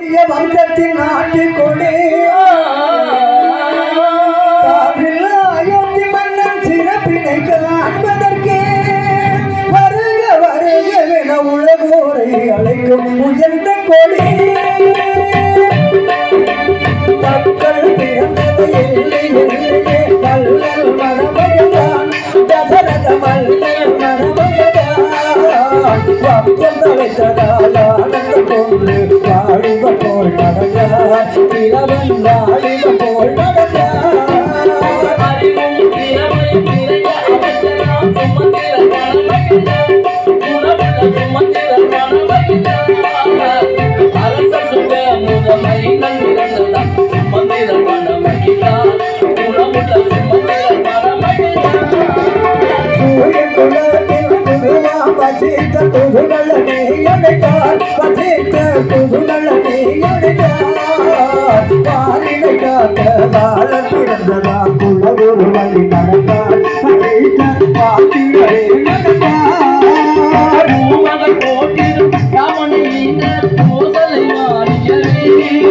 வந்தத்தின் நாட்டு கொடு. அயோத்தி மன்னன் சிறப்பினை காண்பதற்கே வருக வருகவென உலகோரை அழைக்கும் உயர்ந்த கொடி.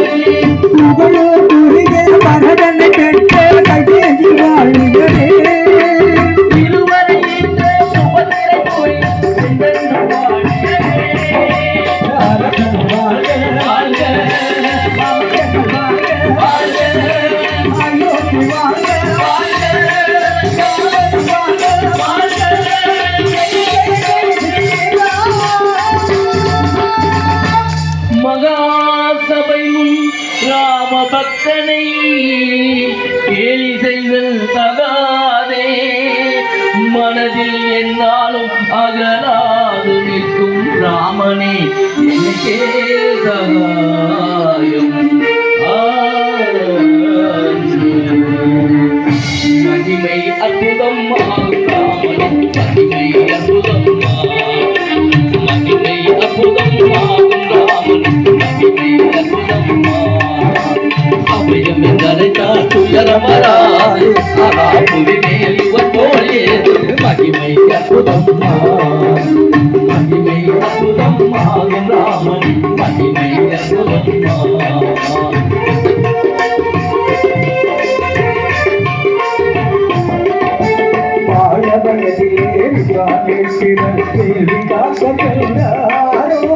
Thank you. ராம பக்தனை கேலி செய்தல் தகாதே. மனதில் என்னாலும் அகலாது நிற்கும் ராமனே எனக்கே மகிமை அற்புதம் ஆகும். மலமலாது அவா புவி மேல் இவர் போலேது மகிமை அற்புதம்மா மகிமை அற்புதம்மா ராமன் மகிமை அற்புதம்மா వికాస కైనారో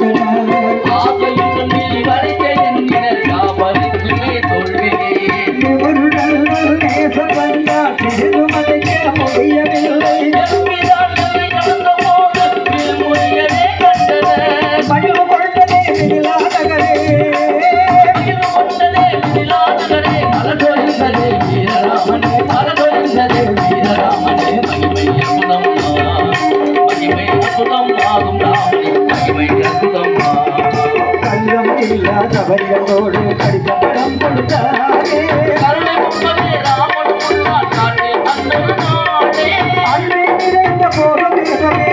வடிவத்தோடு படிக்க படம் கொடுத்தாரே அன்பை நிறைந்த போக மிகவே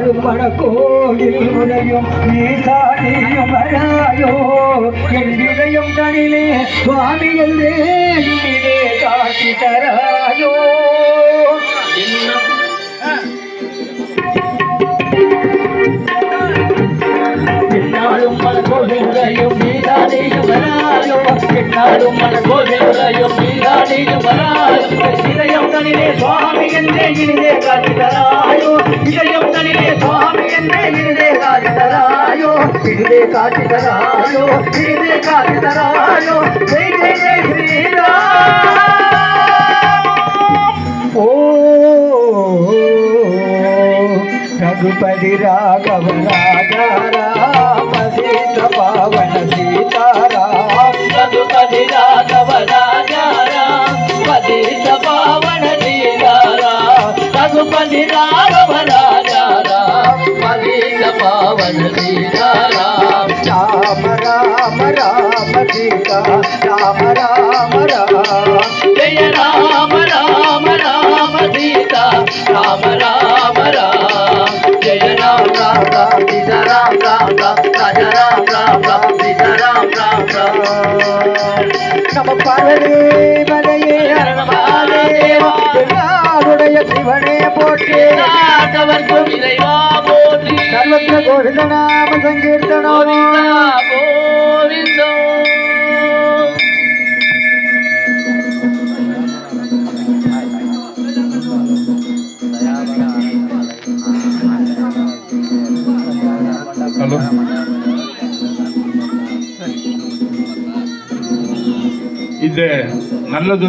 அழுமணக்கோயில் முனையும் நீசானியும் அழாயோ என் இதயம் தனிலே சுவாமிகள் தேவிலே காட்சி தராயோ. என்னாலும் மனக்கோயிலையும் நீதானியும் வராயோ. என்னாலும் மனக்கோயிலையும் நீதானியும் வராயோ. இதயம் தனிலே சுவாமி என்றே இனிதே காட்சி தராயோ కాటితరాయో ఇనిదే కాటితరాయో జై జై జై శ్రీరామ్. ఓ రఘుపతి రాఘవ రాజా రామ సీత పావన సీతారామ రఘుపతి రాఘవ రాజారా పతిత పావన రఘుపతి రాఘవ రాజారా పతిత పావన సీత రామ రామ రామ. జయ రామ రామ రామ సీత రామ రామ రామ. జయ రామ రామ రామ సీత రామ రామ రామ రాజ రామ రామ రామ. సీత ಸರ್ವತ್ರ ಗೋವಿಂದ ನಾಮ ಸಂಕೀರ್ತನ ಗೋವಿಂದ ಹಲೋ ಇದೆ ನಲ್ಲದು